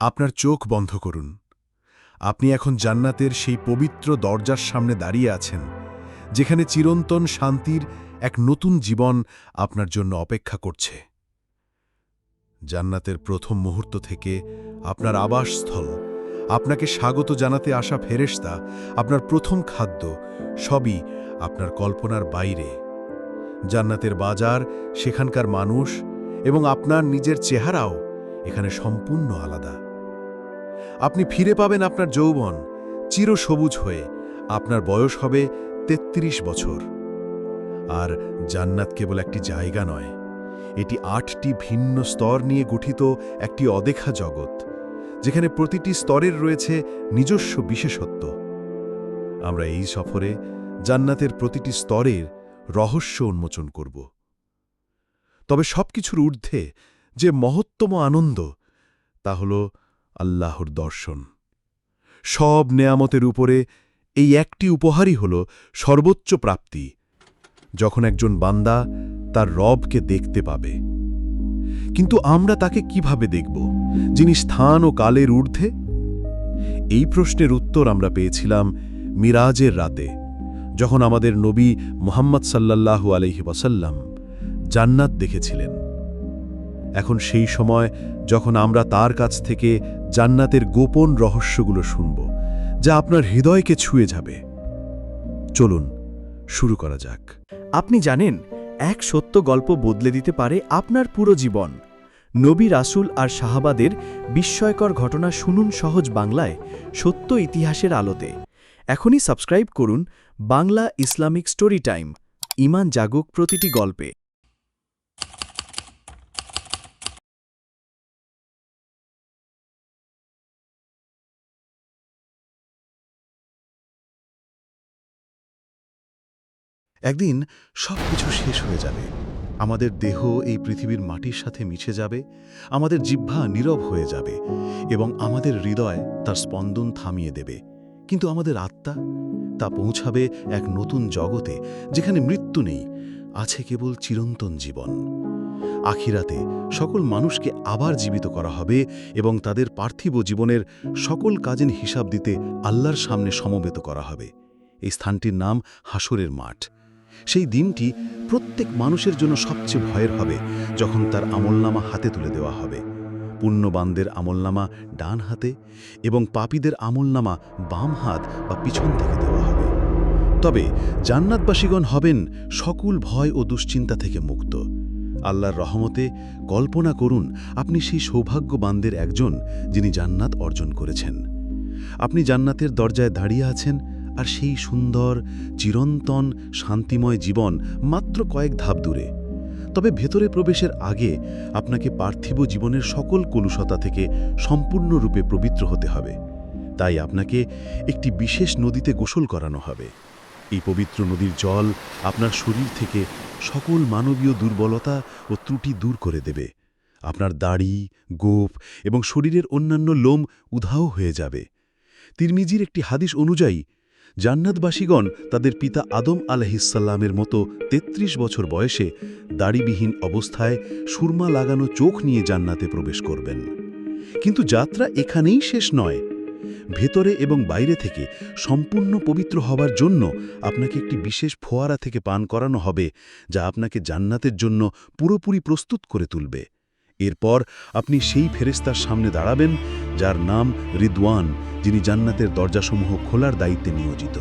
আপনার চোখ বন্ধ করুন। আপনি এখন জান্নাতের সেই পবিত্র দরজার সামনে দাঁড়িয়ে আছেন, যেখানে চিরন্তন শান্তির এক নতুন জীবন আপনার জন্য অপেক্ষা করছে। জান্নাতের প্রথম মুহূর্ত থেকে আপনার আবাসস্থল, আপনাকে স্বাগত জানাতে আসা ফেরেশতা, আপনার প্রথম খাদ্য, সবই আপনার কল্পনার বাইরে। জান্নাতের বাজার, সেখানকার মানুষ এবং আপনার নিজের চেহারাও এখানে সম্পূর্ণ আলাদা। আপনি ফিরে পাবেন আপনার যৌবন চিরসবুজ হয়ে। আপনার বয়স হবে ৩৩ বছর। আর জান্নাত কেবল একটি জায়গা নয়, এটি আটটি ভিন্ন স্তর নিয়ে গঠিত একটি অদেখা জগৎ, যেখানে প্রতিটি স্তরের রয়েছে নিজস্ব বিশেষত্ব। আমরা এই সফরে জান্নাতের প্রতিটি স্তরের রহস্য উন্মোচন করব। তবে সবকিছুর ঊর্ধ্বে যে মহত্তম আনন্দ, তা হল আল্লাহর দর্শন। সব নেয়ামতের উপরে এই একটি উপহারই হল সর্বোচ্চ প্রাপ্তি, যখন একজন বান্দা তার রবকে দেখতে পাবে। কিন্তু আমরা তাকে কীভাবে দেখব, যিনি স্থান ও কালের ঊর্ধ্বে? এই প্রশ্নের উত্তর আমরা পেয়েছিলাম মিরাজের রাতে, যখন আমাদের নবী মোহাম্মদ সাল্লাল্লাহু আলহি ওয়াসাল্লাম জান্নাত দেখেছিলেন। এখন সেই সময় যখন আমরা তার কাছ থেকে জান্নাতের গোপন রহস্যগুলো শুনব, যা আপনার হৃদয়কে ছুঁয়ে যাবে। চলুন, শুরু করা যাক। আপনি জানেন, এক সত্য গল্প বদলে দিতে পারে আপনার পুরো জীবন। নবী রাসুল আর সাহাবাদের বিস্ময়কর ঘটনা শুনুন সহজ বাংলায়, সত্য ইতিহাসের আলোতে। এখনই সাবস্ক্রাইব করুন বাংলা ইসলামিক স্টোরি টাইম, ইমান জাগুক প্রতিটি গল্পে। একদিন সব কিছু শেষ হয়ে যাবে। আমাদের দেহ এই পৃথিবীর মাটির সাথে মিশে যাবে, আমাদের জিহ্বা নীরব হয়ে যাবে এবং আমাদের হৃদয় তার স্পন্দন থামিয়ে দেবে। কিন্তু আমাদের আত্মা তা পৌঁছাবে এক নতুন জগতে যেখানে মৃত্যু নেই, আছে কেবল চিরন্তন জীবন। আখিরাতে সকল মানুষকে আবার জীবিত করা হবে এবং তাদের পার্থিব জীবনের সকল কাজের হিসাব দিতে আল্লাহর সামনে সমবেত করা হবে। এই স্থানটির নাম হাসরের মাঠ। সেই দিনটি প্রত্যেক মানুষের জন্য সবচেয়ে ভয়ের হবে, যখন তার আমলনামা হাতে তুলে দেওয়া হবে। পুণ্যবানদের আমলনামা ডান হাতে এবং পাপীদের আমলনামা বাম হাত বা পিছন থেকে দেওয়া হবে। তবে জান্নাতবাসীগণ হবেন সকল ভয় ও দুশ্চিন্তা থেকে মুক্ত। আল্লাহর রহমতে কল্পনা করুন, আপনি সেই সৌভাগ্যবানদের একজন যিনি জান্নাত অর্জন করেছেন। আপনি জান্নাতের দরজায় দাঁড়িয়ে আছেন আর সেই সুন্দর, চিরন্তন, শান্তিময় জীবন মাত্র কয়েক ধাপ দূরে। তবে ভেতরে প্রবেশের আগে আপনাকে পার্থিব জীবনের সকল কলুষতা থেকে সম্পূর্ণরূপে পবিত্র হতে হবে। তাই আপনাকে একটি বিশেষ নদীতে গোসল করানো হবে। এই পবিত্র নদীর জল আপনার শরীর থেকে সকল মানবীয় দুর্বলতা ও ত্রুটি দূর করে দেবে। আপনার দাড়ি গোপ এবং শরীরের অন্যান্য লোম উধাও হয়ে যাবে। তিরমিজির একটি হাদিস অনুযায়ী জান্নাতবাসীগণ তাদের পিতা আদম আলহিসাল্লামের মতো ৩৩ বছর বয়সে দাড়িবিহীন অবস্থায় সুরমা লাগানো চোখ নিয়ে জান্নাতে প্রবেশ করবেন। কিন্তু যাত্রা এখানেই শেষ নয়। ভেতরে এবং বাইরে থেকে সম্পূর্ণ পবিত্র হবার জন্য আপনাকে একটি বিশেষ ফোয়ারা থেকে পান করানো হবে, যা আপনাকে জান্নাতের জন্য পুরোপুরি প্রস্তুত করে তুলবে। এরপর আপনি সেই ফেরেস্তার সামনে দাঁড়াবেন যার নাম রিদওয়ান, যিনি জান্নাতের দরজাসমূহ খোলার দায়িত্বে নিয়োজিত।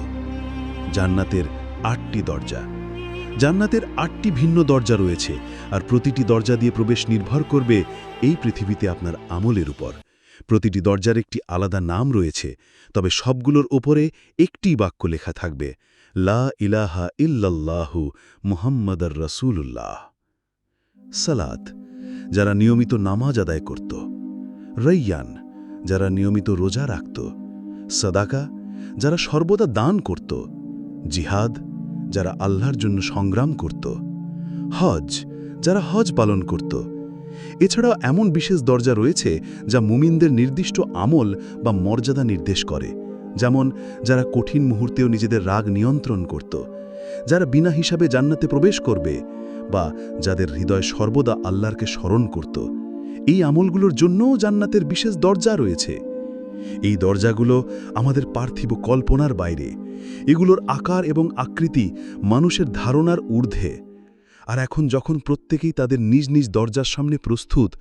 জান্নাতের আটটি দরজা। জান্নাতের আটটি ভিন্ন দরজা রয়েছে, আর প্রতিটি দরজা দিয়ে প্রবেশ নির্ভর করবে এই পৃথিবীতে আপনার আমলের উপর। প্রতিটি দরজার একটি আলাদা নাম রয়েছে, তবে সবগুলোর ওপরে একটি বাক্য লেখা থাকবে, লা ইলাহা ইল্লাল্লাহু মুহাম্মাদার রসুল্লাহ সালাত, যারা নিয়মিত নামাজ আদায় করত। রৈয়ান যারা নিয়মিত রোজা রাখত, সদাকা, যারা সর্বদা দান করত, জিহাদ, যারা আল্লাহর জন্য সংগ্রাম করত, হজ, যারা হজ পালন করত। এছাড়াও এমন বিশেষ দরজা রয়েছে যা মুমিনদের নির্দিষ্ট আমল বা মর্যাদা নির্দেশ করে। যেমন, যারা কঠিন মুহূর্তেও নিজেদের রাগ নিয়ন্ত্রণ করত, যারা বিনা হিসাবে জান্নাতে প্রবেশ করবে বা যাদের হৃদয় সর্বদা আল্লাহরকে স্মরণ করত। এই আমলগুলোর জন্যও জান্নাতের বিশেষ দরজা রয়েছে। এই দরজাগুলো আমাদের পার্থিব কল্পনার বাইরে। এগুলোর আকার এবং আকৃতি মানুষের ধারণার ঊর্ধ্বে। আর এখন যখন প্রত্যেকেই তাদের নিজ নিজ দরজার সামনে প্রস্তুত,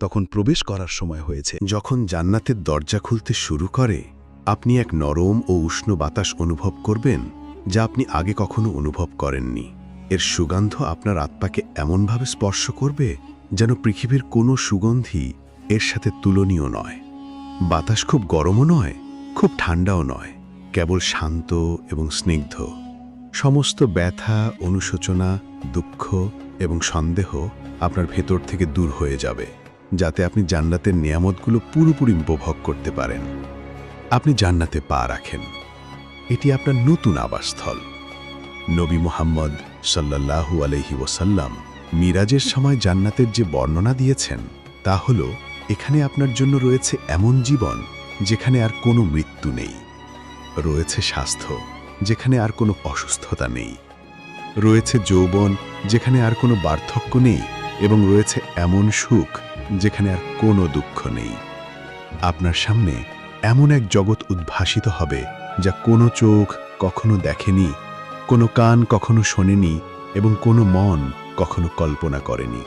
তখন প্রবেশ করার সময় হয়েছে। যখন জান্নাতের দরজা খুলতে শুরু করে, আপনি এক নরম ও উষ্ণ বাতাস অনুভব করবেন, যা আপনি আগে কখনো অনুভব করেননি। এর সুগন্ধ আপনার আত্মাকে এমনভাবে স্পর্শ করবে যেন পৃথিবীর কোনো সুগন্ধি এর সাথে তুলনীয় নয়। বাতাস খুব গরমও নয়, খুব ঠান্ডাও নয়, কেবল শান্ত এবং স্নিগ্ধ। সমস্ত ব্যথা, অনুশোচনা, দুঃখ এবং সন্দেহ আপনার ভেতর থেকে দূর হয়ে যাবে, যাতে আপনি জান্নাতের নিয়ামতগুলো পুরোপুরি উপভোগ করতে পারেন। আপনি জান্নাতে পা রাখেন। এটি আপনার নতুন আবাসস্থল। নবী মোহাম্মদ সাল্লাল্লাহু আলহি ওসাল্লাম মিরাজের সময় জান্নাতের যে বর্ণনা দিয়েছেন, তা হল, এখানে আপনার জন্য রয়েছে এমন জীবন যেখানে আর কোনো মৃত্যু নেই। রয়েছে স্বাস্থ্য যেখানে আর কোনো অসুস্থতা নেই। রয়েছে যৌবন যেখানে আর কোনো বার্ধক্য নেই এবং রয়েছে এমন সুখ যেখানে আর কোনো দুঃখ নেই। আপনার সামনে এমন এক জগৎ উদ্ভাসিত হবে যা কোনো চোখ কখনো দেখেনি, কোনো কান কখনো শোনেনি এবং কোনো মন কখনো কল্পনা করেনি।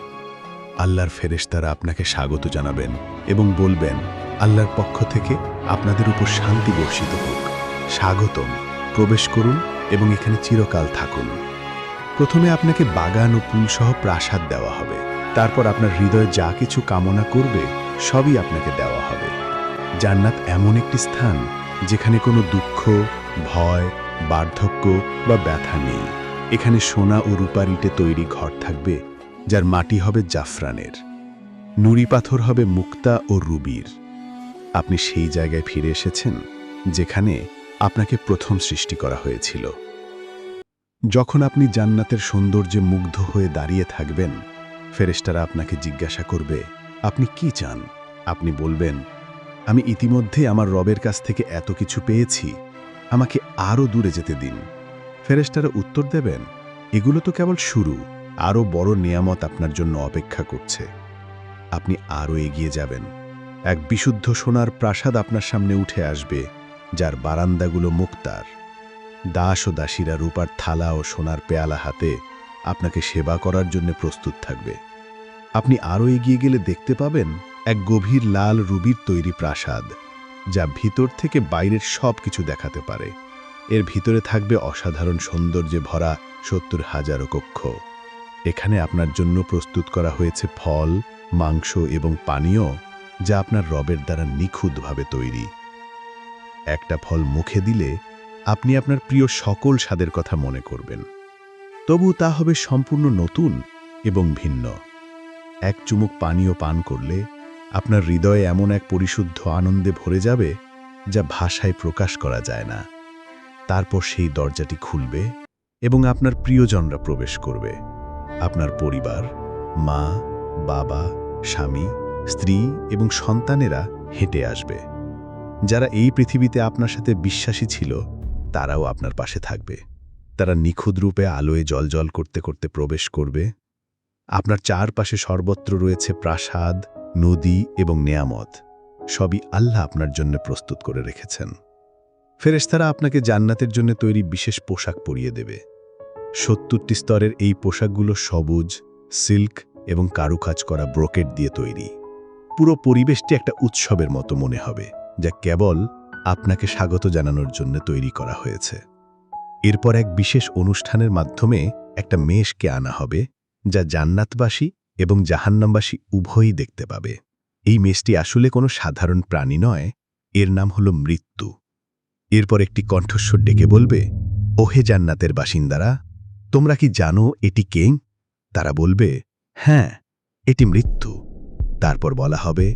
আল্লাহর ফেরেশতারা আপনাকে স্বাগত জানাবেন এবং বলবেন, আল্লাহর পক্ষ থেকে আপনাদের উপর শান্তি বর্ষিত হোক। স্বাগতম। প্রবেশ করুন এবং এখানে চিরকাল থাকুন। প্রথমে আপনাকে বাগান ও পুলসহ প্রাসাদ দেওয়া হবে। তারপর আপনার হৃদয়ে যা কিছু কামনা করবে, সবই আপনাকে দেওয়া হবে। জান্নাত এমন একটি স্থান যেখানে কোনো দুঃখ, ভয়, বার্ধক্য বা ব্যথা নেই। এখানে সোনা ও রূপার ইটে তৈরি ঘর থাকবে, যার মাটি হবে জাফরানের। নুড়ি পাথর হবে মুক্তা ও রুবির। আপনি সেই জায়গায় ফিরে এসেছেন, যেখানে আপনাকে প্রথম সৃষ্টি করা হয়েছিল। যখন আপনি জান্নাতের সৌন্দর্যে মুগ্ধ হয়ে দাঁড়িয়ে থাকবেন, ফেরেশতারা আপনাকে জিজ্ঞাসা করবে, আপনি কি চান? আপনি বলবেন, আমি ইতিমধ্যে আমার রবের কাছ থেকে এত কিছু পেয়েছি, আমাকে আরও দূরে যেতে দিন। ফেরেশতারা উত্তর দেবেন, এগুলো তো কেবল শুরু, আরও বড় নিয়ামত আপনার জন্য অপেক্ষা করছে। আপনি আরও এগিয়ে যাবেন। এক বিশুদ্ধ সোনার প্রাসাদ আপনার সামনে উঠে আসবে, যার বারান্দাগুলো মুক্তার। দাস ও দাসীরা রূপার থালা ও সোনার পেয়ালা হাতে আপনাকে সেবা করার জন্য প্রস্তুত থাকবে। আপনি আরও এগিয়ে গেলে দেখতে পাবেন এক গভীর লাল রুবির তৈরি প্রাসাদ, যা ভিতর থেকে বাইরের সব কিছু দেখাতে পারে। এর ভিতরে থাকবে অসাধারণ সৌন্দর্যে ভরা সত্তর হাজারো কক্ষ। এখানে আপনার জন্য প্রস্তুত করা হয়েছে ফল, মাংস এবং পানীয়, যা আপনার রবের দ্বারা নিখুঁতভাবে তৈরি। একটা ফল মুখে দিলে আপনি আপনার প্রিয় সকল স্বাদের কথা মনে করবেন। তবু তা হবে সম্পূর্ণ নতুন এবং ভিন্ন। এক চুমুক পানীয় পান করলে আপনার হৃদয়ে এমন এক পরিশুদ্ধ আনন্দে ভরে যাবে, যা ভাষায় প্রকাশ করা যায় না। তারপর সেই দরজাটি খুলবে এবং আপনার প্রিয়জনরা প্রবেশ করবে। আপনার পরিবার, মা, বাবা, স্বামী, স্ত্রী এবং সন্তানেরা হেঁটে আসবে। যারা এই পৃথিবীতে আপনার সাথে বিশ্বাসী ছিল, তারাও আপনার পাশে থাকবে। তারা নিখুঁত রূপে আলোয় জলজল করতে করতে প্রবেশ করবে। আপনার চারপাশে সর্বত্র রয়েছে প্রাসাদ, নদী এবং নেয়ামত। সবই আল্লাহ আপনার জন্য প্রস্তুত করে রেখেছেন। ফেরেশতারা আপনাকে জান্নাতের জন্য তৈরি বিশেষ পোশাক পরিয়ে দেবে। সত্তরটি স্তরের এই পোশাকগুলো সবুজ, সিল্ক এবং কারুকাজ করা ব্রোকেট দিয়ে তৈরি। পুরো পরিবেশটি একটা উৎসবের মতো মনে হবে, যা কেবল আপনাকে স্বাগত জানানোর জন্য তৈরি করা হয়েছে। এরপর এক বিশেষ অনুষ্ঠানের মাধ্যমে একটা মেষকে আনা হবে, যা জান্নাতবাসী এবং জাহান্নামবাসী উভয়ই দেখতে পাবে। এই মেষটি আসলে কোনো সাধারণ প্রাণী নয়, এর নাম হল মৃত্যু। এরপর একটি কণ্ঠস্বর ডেকে বলবে, ওহে জান্নাতের বাসিন্দারা, তোমরা কি জানো এটি কে? তারা বলবে হ্যাঁ এটি মৃত্যু। তারপর বলা হবে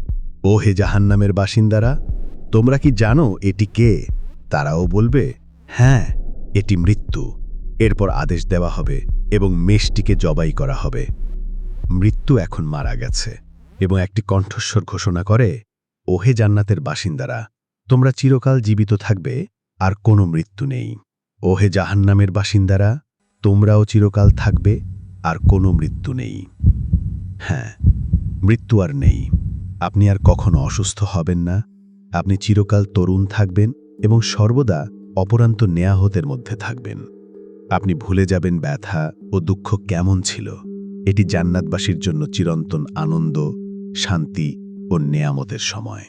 ও হে জাহান্নামের বাসিন্দারা, তোমরা কি জানো এটি কে? তারাও বলবে হ্যাঁ এটি মৃত্যু। এরপর আদেশ দেওয়া হবে এবং মেষটিকে জবাই করা হবে। মৃত্যু এখন মারা গেছে এবং একটি কণ্ঠস্বর ঘোষণা করে, ওহে জান্নাতের বাসিন্দারা তোমরা চিরকাল জীবিত থাকবে, আর কোনো মৃত্যু নেই। ওহে জাহান্নামের বাসিন্দারা, তোমরাও চিরকাল থাকবে, আর কোনো মৃত্যু নেই। হ্যাঁ মৃত্যু আর নেই। আপনি আর কখনো অসুস্থ হবেন না। আপনি চিরকাল তরুণ থাকবেন এবং সর্বদা অপরান্ত নেয়াহতের মধ্যে থাকবেন। আপনি ভুলে যাবেন ব্যথা ও দুঃখ কেমন ছিল। এটি জান্নাতবাসীর জন্য চিরন্তন আনন্দ, শান্তি ও নেয়ামতের সময়।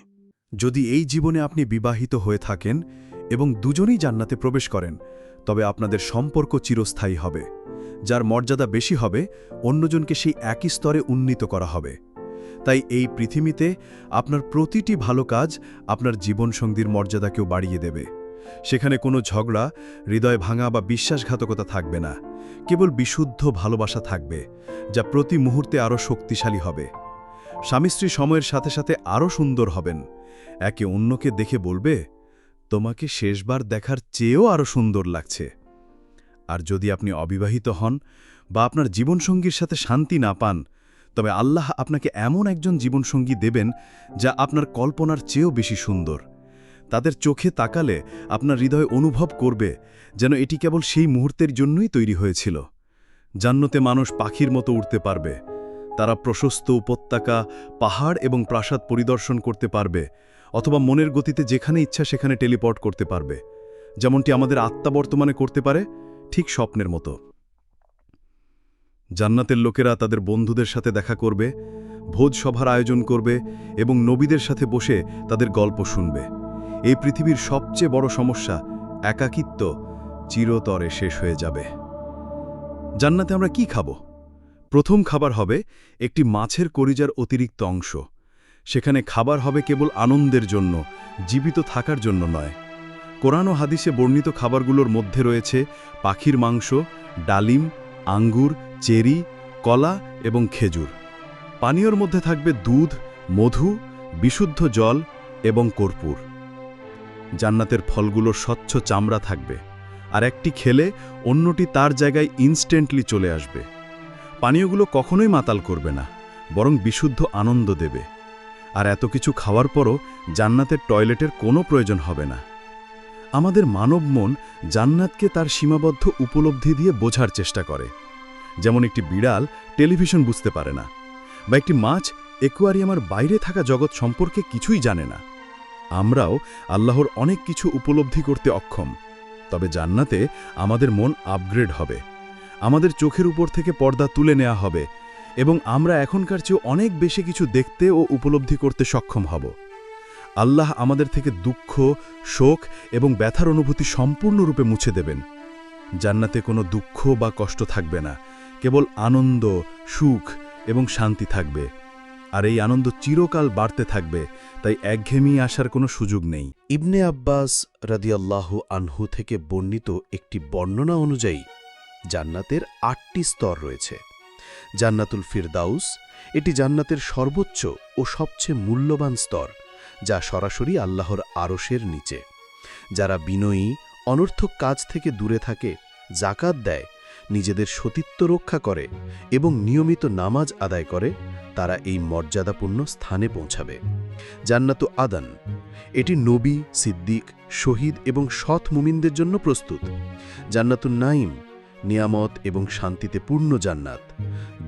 যদি এই জীবনে আপনি বিবাহিত হয়ে থাকেন এবং দুজনেই জান্নাতে প্রবেশ করেন, তবে আপনাদের সম্পর্ক চিরস্থায়ী হবে। যার মর্যাদা বেশি হবে, অন্যজনকে সেই একই স্তরে উন্নীত করা হবে। তাই এই পৃথিবীতে আপনার প্রতিটি ভালো কাজ আপনার জীবনসঙ্গীর মর্যাদাকেও বাড়িয়ে দেবে। সেখানে কোনো ঝগড়া, হৃদয় ভাঙা বা বিশ্বাসঘাতকতা থাকবে না। কেবল বিশুদ্ধ ভালোবাসা থাকবে, যা প্রতি মুহূর্তে আরও শক্তিশালী হবে। স্বামী স্ত্রী সময়ের সাথে সাথে আরও সুন্দর হবেন। একে অন্যকে দেখে বলবে, তোমাকে শেষবার দেখার চেয়েও আরও সুন্দর লাগছে। আর যদি আপনি অবিবাহিত হন বা আপনার জীবনসঙ্গীর সাথে শান্তি না পান, তবে আল্লাহ আপনাকে এমন একজন জীবনসঙ্গী দেবেন যা আপনার কল্পনার চেয়েও বেশি সুন্দর। তাদের চোখে তাকালে আপনার হৃদয় অনুভব করবে যেন এটি কেবল সেই মুহূর্তের জন্যই তৈরি হয়েছিল। জান্নতে মানুষ পাখির মতো উঠতে পারবে। তারা প্রশস্ত উপত্যকা, পাহাড় এবং প্রাসাদ পরিদর্শন করতে পারবে, অথবা মনের গতিতে যেখানে ইচ্ছা সেখানে টেলিপোর্ট করতে পারবে। যেমনটি আমাদের আত্মা বর্তমানে করতে পারে, ঠিক স্বপ্নের মতো। জান্নাতের লোকেরা তাদের বন্ধুদের সাথে দেখা করবে, ভোজ সভার আয়োজন করবে এবং নবীদের সাথে বসে তাদের গল্প শুনবে। এই পৃথিবীর সবচেয়ে বড় সমস্যা, একাকিত্ব চিরতরে শেষ হয়ে যাবে। জান্নাতে আমরা কি খাব? প্রথম খাবার হবে একটি মাছের করিজার অতিরিক্ত অংশ। সেখানে খাবার হবে কেবল আনন্দের জন্য, জীবিত থাকার জন্য নয়। কোরআন হাদিসে বর্ণিত খাবারগুলোর মধ্যে রয়েছে পাখির মাংস, ডালিম, আঙ্গুর, চেরি, কলা এবং খেজুর। পানীয়র মধ্যে থাকবে দুধ, মধু, বিশুদ্ধ জল এবং কর্পূর। জান্নাতের ফলগুলোর স্বচ্ছ চামড়া থাকবে। আর একটি খেলে অন্যটি তার জায়গায় ইনস্ট্যান্টলি চলে আসবে। পানীয়গুলো কখনোই মাতাল করবে না, বরং বিশুদ্ধ আনন্দ দেবে। আর এত কিছু খাওয়ার পরও জান্নাতের টয়লেটের কোনো প্রয়োজন হবে না। আমাদের মানব মন জান্নাতকে তার সীমাবদ্ধ উপলব্ধি দিয়ে বোঝার চেষ্টা করে। যেমন একটি বিড়াল টেলিভিশন বুঝতে পারে না, বা একটি মাছ একুয়ারিয়ামার বাইরে থাকা জগৎ সম্পর্কে কিছুই জানে না। আমরাও আল্লাহর অনেক কিছু উপলব্ধি করতে অক্ষম, তবে জান্নাতে আমাদের মন আপগ্রেড হবে। আমাদের চোখের উপর থেকে পর্দা তুলে নেওয়া হবে এবং আমরা এখনকার চেয়েও অনেক বেশি কিছু দেখতে ও উপলব্ধি করতে সক্ষম হব। আল্লাহ আমাদের থেকে দুঃখ, শোক এবং ব্যথার অনুভূতি সম্পূর্ণরূপে মুছে দেবেন। জান্নাতে কোনো দুঃখ বা কষ্ট থাকবে না, কেবল আনন্দ, সুখ এবং শান্তি থাকবে। আর এই আনন্দ চিরকাল বাড়তে থাকবে, তাই একঘেয়েমি আসার কোনো সুযোগ নেই। ইবনে আব্বাস রাদিয়াল্লাহু আনহু থেকে বর্ণিত একটি বর্ণনা অনুযায়ী জান্নাতের আটটি স্তর রয়েছে। জান্নাতুল ফিরদাউস, এটি জান্নাতের সর্বোচ্চ ও সবচেয়ে মূল্যবান স্তর, যা সরাসরি আল্লাহর আরশের নিচে। যারা বিনয়ী, অনর্থক কাজ থেকে দূরে থাকে জাকাত দেয়, নিজেদের সতীত্ব রক্ষা করে এবং নিয়মিত নামাজ আদায় করে, তারা এই মর্যাদাপূর্ণ স্থানে পৌঁছাবে। জান্নাতু আদান, এটি নবী, সিদ্দিক, শহীদ এবং সৎ মুমিনদের জন্য প্রস্তুত। জান্নাতুন নাইম নিয়ামত এবং শান্তিতে পূর্ণ জান্নাত।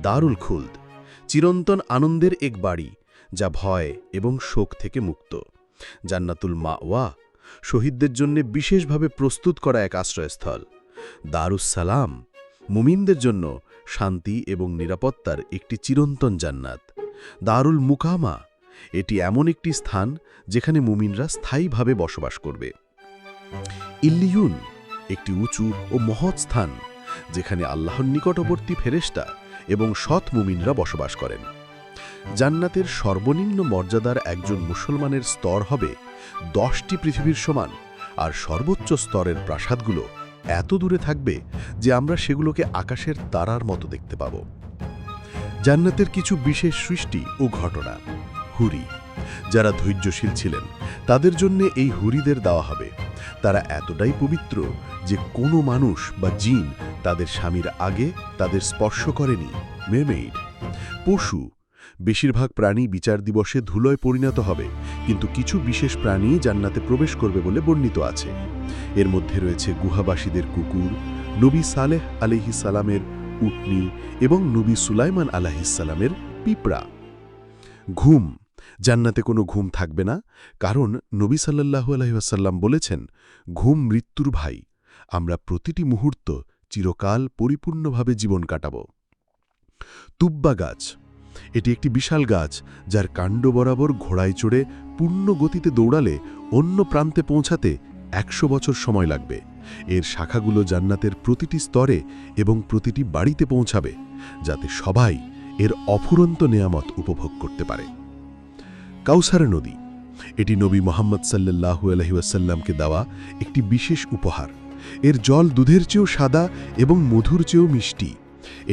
দারুল খুলদ, চিরন্তন আনন্দের এক বাড়ি যা ভয় এবং শোক থেকে মুক্ত। জান্নাতুল মাওয়া, শহীদদের জন্য বিশেষভাবে প্রস্তুত করা এক আশ্রয়স্থল। দারুসালাম মুমিনদের জন্য শান্তি এবং নিরাপত্তার একটি চিরন্তন জান্নাত। দারুল মুকামা, এটি এমন একটি স্থান যেখানে মুমিনরা স্থায়ীভাবে বসবাস করবে। ইল্লিউন একটি উঁচু ও মহৎ স্থান। যেখানে আল্লাহর নিকটবর্তী ফেরেশতা এবং সৎ মুমিনরা বসবাস করেন। জান্নাতের সর্বনিম্ন মর্যাদার একজন মুসলমানের স্তর হবে দশটি পৃথিবীর সমান, আর সর্বোচ্চ স্তরের প্রাসাদগুলো এত দূরে থাকবে যে আমরা সেগুলোকে আকাশের তারার মতো দেখতে পাব। জান্নাতের কিছু বিশেষ সৃষ্টি ও ঘটনা, হুরি। যারা ধৈর্যশীল ছিলেন। তাদের জন্য এই হুরিদের দেওয়া হবে। তারা এতটাই পবিত্র যে কোনো মানুষ বা জিন তাদের স্বামীর আগে তাদের স্পর্শ করেনি। মেমেইড। পশু। বেশিরভাগ প্রাণী বিচার দিবসে ধুলোয় পরিণত হবে, কিন্তু কিছু বিশেষ প্রাণী জান্নাতে প্রবেশ করবে বলে বর্ণিত আছে। এর মধ্যে রয়েছে গুহাবাসীদের কুকুর, নবী সালেহ আলিহিসালামের উটনি এবং নবী সুলাইমান আলাহিসাল্লামের পিঁপড়া। ঘুম। জান্নাতে কোনো ঘুম থাকবে না, কারণ নবী সাল্লাহু আলহিহাসাল্লাম বলেছেন, ঘুম মৃত্যুর ভাই। আমরা প্রতিটি মুহূর্ত চিরকাল পরিপূর্ণভাবে জীবন কাটাব। তুব্বা গাছ। এটি একটি বিশাল গাছ, যার কাণ্ড বরাবর ঘোড়ায় চড়ে পূর্ণ গতিতে দৌড়ালে অন্য প্রান্তে পৌঁছাতে একশো বছর সময় লাগবে। এর শাখাগুলো জান্নাতের প্রতিটি স্তরে এবং প্রতিটি বাড়িতে পৌঁছাবে, যাতে সবাই এর অফুরন্ত নেয়ামত উপভোগ করতে পারে। কাউসারা নদী। এটি নবী মোহাম্মদ সাল্লাহু আলহিউসাল্লামকে দেওয়া একটি বিশেষ উপহার। এর জল দুধের চেয়েও সাদা এবং মধুর চেয়েও মিষ্টি।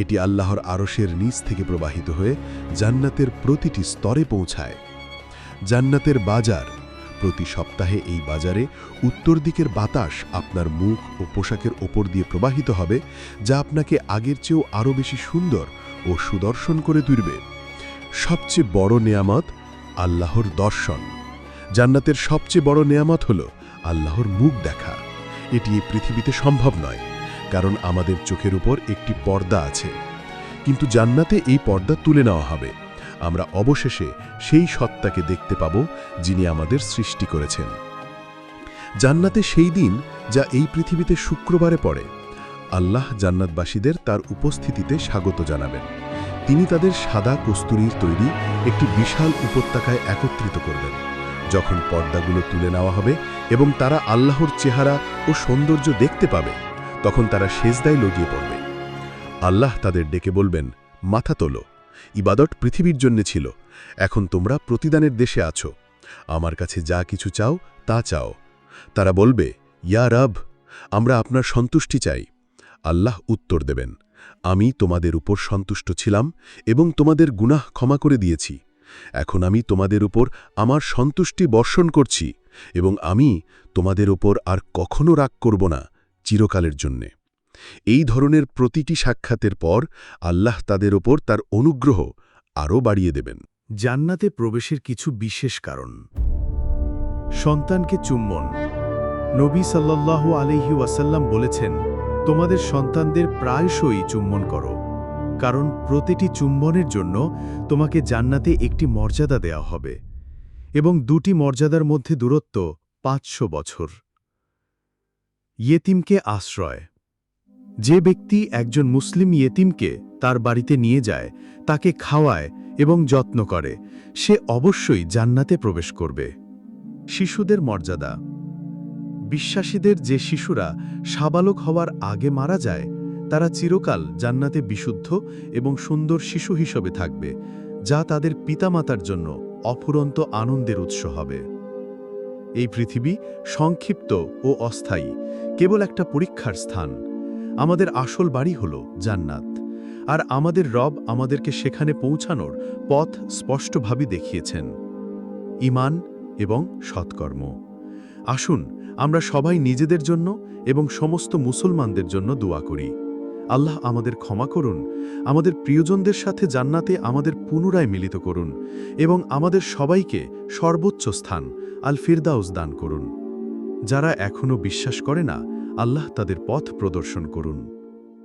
এটি আল্লাহর আরশের নিচ থেকে প্রবাহিত হয়ে জান্নাতের প্রতিটি স্তরে পৌঁছায়। জান্নাতের বাজার, প্রতি সপ্তাহে এই বাজারে উত্তর দিকের বাতাস আপনার মুখ ও পোশাকের ওপর দিয়ে প্রবাহিত হবে, যা আপনাকে আগের চেয়েও আরও বেশি সুন্দর ও সুদর্শন করে তুলবে। সবচেয়ে বড় নেয়ামত আল্লাহর দর্শন। জান্নাতের সবচেয়ে বড় নেয়ামত হল আল্লাহর মুখ দেখা। এটি এই পৃথিবীতে সম্ভব নয়, কারণ আমাদের চোখের উপর একটি পর্দা আছে। কিন্তু জান্নাতে এই পর্দা তুলে নেওয়া হবে। আমরা অবশেষে সেই সত্তাকে দেখতে পাব যিনি আমাদের সৃষ্টি করেছেন। জান্নাতে সেই দিন যা এই পৃথিবীতে শুক্রবারে পড়ে, আল্লাহ জান্নাতবাসীদের তার উপস্থিতিতে স্বাগত জানাবেন। তিনি তাদের সাদা কস্তুরীর তৈরি একটি বিশাল উপত্যকায় একত্রিত করবেন, যখন পর্দাগুলো তুলে নেওয়া হবে এবং তারা আল্লাহর চেহারা ও সৌন্দর্য দেখতে পাবে, তখন তারা সেজদায় লজিয়ে পড়বে। আল্লাহ তাদের ডেকে বলবেন, মাথা তোলো, ইবাদত পৃথিবীর জন্য ছিল, এখন তোমরা প্রতিদানের দেশে আছো, আমার কাছে যা কিছু চাও, তা চাও। তারা বলবে, ইয়া রব, আমরা আপনার সন্তুষ্টি চাই। আল্লাহ উত্তর দেবেন আমি তোমাদের উপর সন্তুষ্ট ছিলাম এবং তোমাদের গুনাহ ক্ষমা করে দিয়েছি। এখন আমি তোমাদের উপর আমার সন্তুষ্টি বর্ষণ করছি এবং আমি তোমাদের উপর আর কখনো রাগ করব না চিরকালের জন্যে। এই ধরনের প্রতিটি সাক্ষাতের পর আল্লাহ তাদের ওপর তার অনুগ্রহ আরও বাড়িয়ে দেবেন। জান্নাতে প্রবেশের কিছু বিশেষ কারণ। সন্তানকে চুম্বন। নবী সাল্লাল্লাহু আলাইহি ওয়াসাল্লাম বলেছেন তোমাদের সন্তানদের প্রায়শই চুম্বন করো, কারণ প্রতিটি চুম্বনের জন্য তোমাকে জান্নাতে একটি মর্যাদা দেওয়া হবে, এবং দুটি মর্যাদার মধ্যে দূরত্ব পাঁচশো বছর। ইয়েতিমকে আশ্রয়। যে ব্যক্তি একজন মুসলিম ইয়েতিমকে তার বাড়িতে নিয়ে যায়, তাকে খাওয়ায় এবং যত্ন করে, সে অবশ্যই জান্নাতে প্রবেশ করবে। শিশুদের মর্যাদা। বিশ্বাসীদের যে শিশুরা সাবালক হওয়ার আগে মারা যায়, তারা চিরকাল জান্নাতে বিশুদ্ধ এবং সুন্দর শিশু হিসেবে থাকবে, যা তাদের পিতামাতার জন্য অফুরন্ত আনন্দের উৎস হবে। এই পৃথিবী সংক্ষিপ্ত ও অস্থায়ী, কেবল একটা পরীক্ষার স্থান। আমাদের আসল বাড়ি হল জান্নাত, আর আমাদের রব আমাদেরকে সেখানে পৌঁছানোর পথ স্পষ্টভাবে দেখিয়েছেন। ইমান এবং সৎকর্ম। আসুন আমরা সবাই নিজেদের জন্য এবং সমস্ত মুসলমানদের জন্য দোয়া করি। আল্লাহ আমাদের ক্ষমা করুন, আমাদের প্রিয়জনদের সাথে জান্নাতে আমাদের পুনরায় মিলিত করুন এবং আমাদের সবাইকে সর্বোচ্চ স্থান, আল ফিরদাউস দান করুন। যারা এখনও বিশ্বাস করে না, আল্লাহ তাদের পথ প্রদর্শন করুন।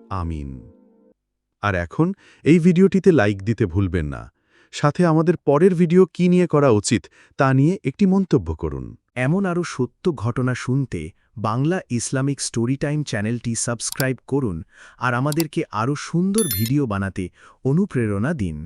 আমিন। আর এখন এই ভিডিওটিতে লাইক দিতে ভুলবেন না। সাথে আমাদের পরের ভিডিও কি নিয়ে করা উচিত তা নিয়ে একটি মন্তব্য করুন। এমন আরও সত্য ঘটনা শুনতে বাংলা ইসলামিক স্টোরি টাইম চ্যানেলটি সাবস্ক্রাইব করুন আর আমাদেরকে আরও সুন্দর ভিডিও বানাতে অনুপ্রেরণা দিন।